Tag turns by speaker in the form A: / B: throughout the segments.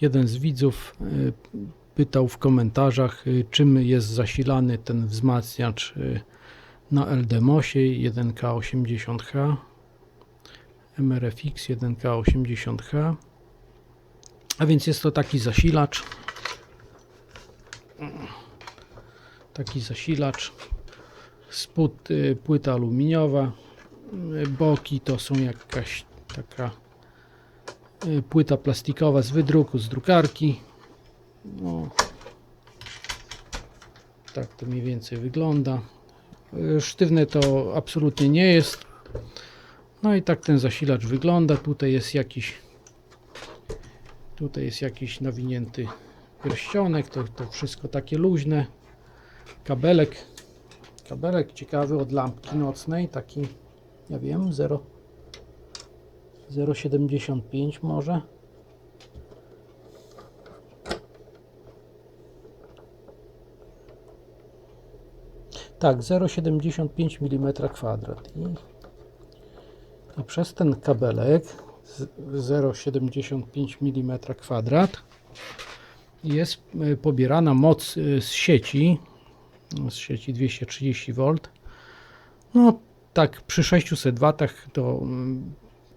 A: Jeden z widzów y, pytał w komentarzach, y, czym jest zasilany ten wzmacniacz y, na LDMOSie 1K80H, MRFX 1K80H. A więc jest to taki zasilacz. Taki zasilacz. Spód płyta aluminiowa. Boki to są jakaś taka płyta plastikowa z wydruku, z drukarki. No. Tak to mniej więcej wygląda. Y, Sztywne to absolutnie nie jest. No i tak ten zasilacz wygląda. Tutaj jest jakiś tutaj jest jakiś nawinięty pierścionek. To, to wszystko takie luźne. Kabelek. Kabelek ciekawy od lampki nocnej. Taki, ja wiem, 0 0,75 może. Tak, 0,75 mm kwadrat. I, przez ten kabelek z- 0,75 mm kwadrat jest y, pobierana moc y, z sieci, z sieci 230 V. No tak, przy 600 W to mm,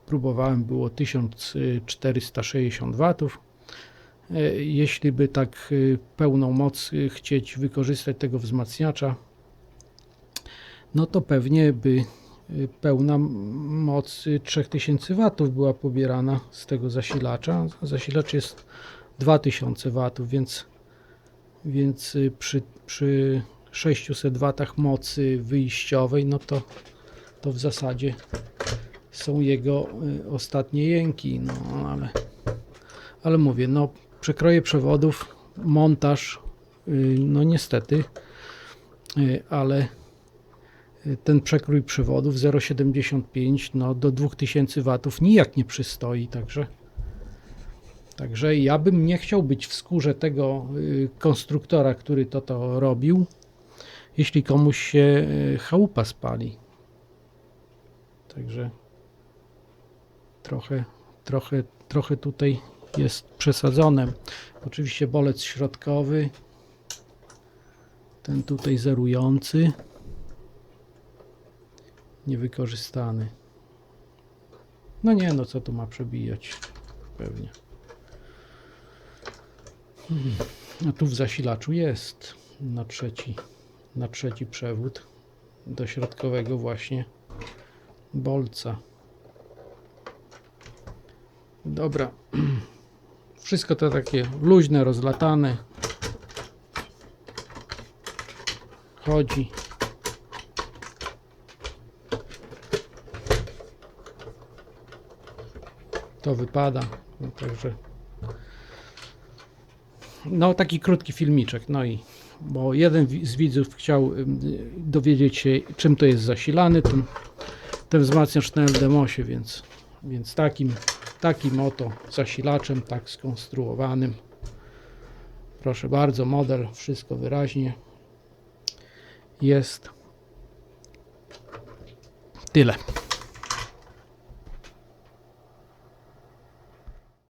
A: próbowałem, było 1460 W. E, Jeśli by tak y, pełną moc y, chcieć wykorzystać tego wzmacniacza, no to pewnie by pełna moc y, 3000 W była pobierana z tego zasilacza. Zasilacz jest 2000 W, więc, więc przy, przy 600 W mocy wyjściowej, no to, to w zasadzie są jego y, ostatnie jęki. No ale, ale mówię, no przekroje przewodów, montaż, y, no niestety, y, ale ten przekrój przewodów 0,75 no do 2000 watów nijak nie przystoi, także Także ja bym nie chciał być w skórze tego konstruktora, który to to robił, jeśli komuś się chałupa spali. Także trochę, trochę, trochę tutaj jest przesadzone. Oczywiście bolec środkowy, ten tutaj zerujący, niewykorzystany. No nie, no co tu ma przebijać? Pewnie. A tu w zasilaczu jest na trzeci, na trzeci przewód do środkowego właśnie bolca. Dobra. Wszystko to takie luźne, rozlatane. Chodzi. To wypada. No, także no, taki krótki filmiczek. No i bo jeden z widzów chciał dowiedzieć się, czym to jest zasilany, ten, ten wzmacniacz na LDMOSie, więc, więc takim, takim oto zasilaczem, tak skonstruowanym. Proszę bardzo, model, wszystko wyraźnie jest. Tyle.